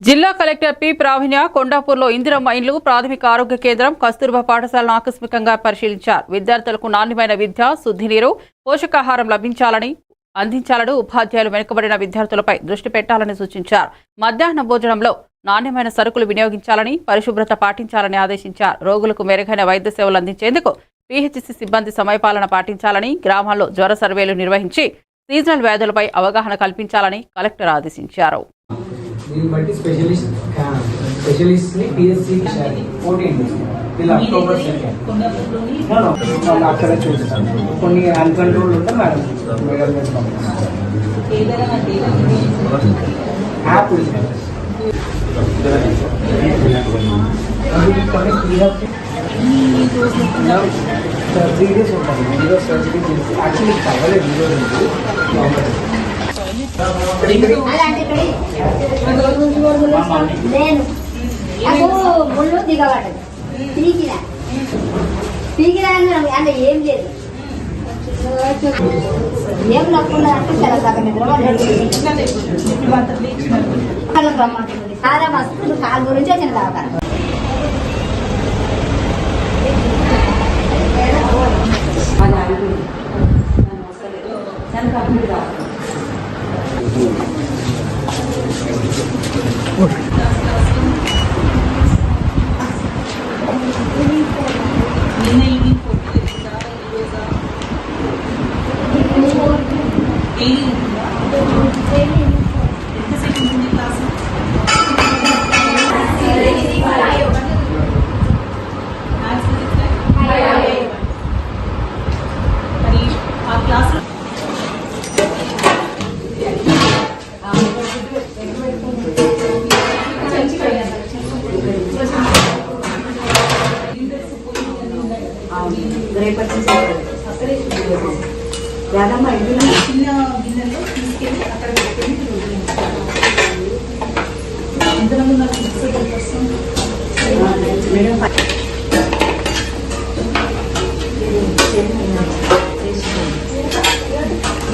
జిల్లా collector P ప్రావీణ్య కొండాపూర్లో ఇందిరమ్మ ఇండ్లు ప్రాథమిక ఆరోగ్య కేంద్రం కస్తూర్బా పాఠశాలను ఆకస్మికంగా పరిశీలించారు. విద్యార్థులకు నాణ్యమైన విద్య శుద్ధి నీరు పోషకాహారం లభించాలని అందించాలని ఉపాధ్యాయులు వెనుకబడిన విద్యార్థులపై దృష్టి పెట్టాలని సూచించారు. మధ్యాహ్న భోజనంలో నాణ్యమైన సరుకులు వినియోగించాలని పరిశుభ్రత పాటించాలని ఆదేశించారు. రోగులకు మెరుగైన వైద్య సేవలు అందించేందుకు పిహెచ్సి సిబ్బంది సమయపాలన పాటించాలని గ్రామాల్లో జ్వర సర్వేలు నిర్వహించి సీజనల్ వ్యాధులపై అవగాహన కల్పించాలని కలెక్టర్ ఆదేశించారు. దీన్ని బట్టి స్పెషలిస్ట్ స్పెషలిస్ట్ని పిఎస్సి ఫోర్టీన్ ఇలా అక్టోబర్ సెకండ్ వాళ్ళు అక్కడ చూస్తాను కొన్ని అన్కంట్రోల్ ఉంటే మేడం మెజర్మెంట్ యాప్ ఉంది త్రీ డేస్ ఉంటుంది వీడియో సర్జరీ చేసి యాక్చువల్లీ కవలేదు వీడియో నేను నాకు ముళ్ళు దిగబడదు పీకిన పీకిన అంటే ఏం లేదు ఏం నొప్పుండ అంటే చాలా సగం నిద్రపోతుంది మస్తు కాలు గురించి వచ్చిన దాకా చిన్న గిన్నెలో తీసుకెళ్ళి అక్కడ పెట్టుకొని ఇందులో ఉన్న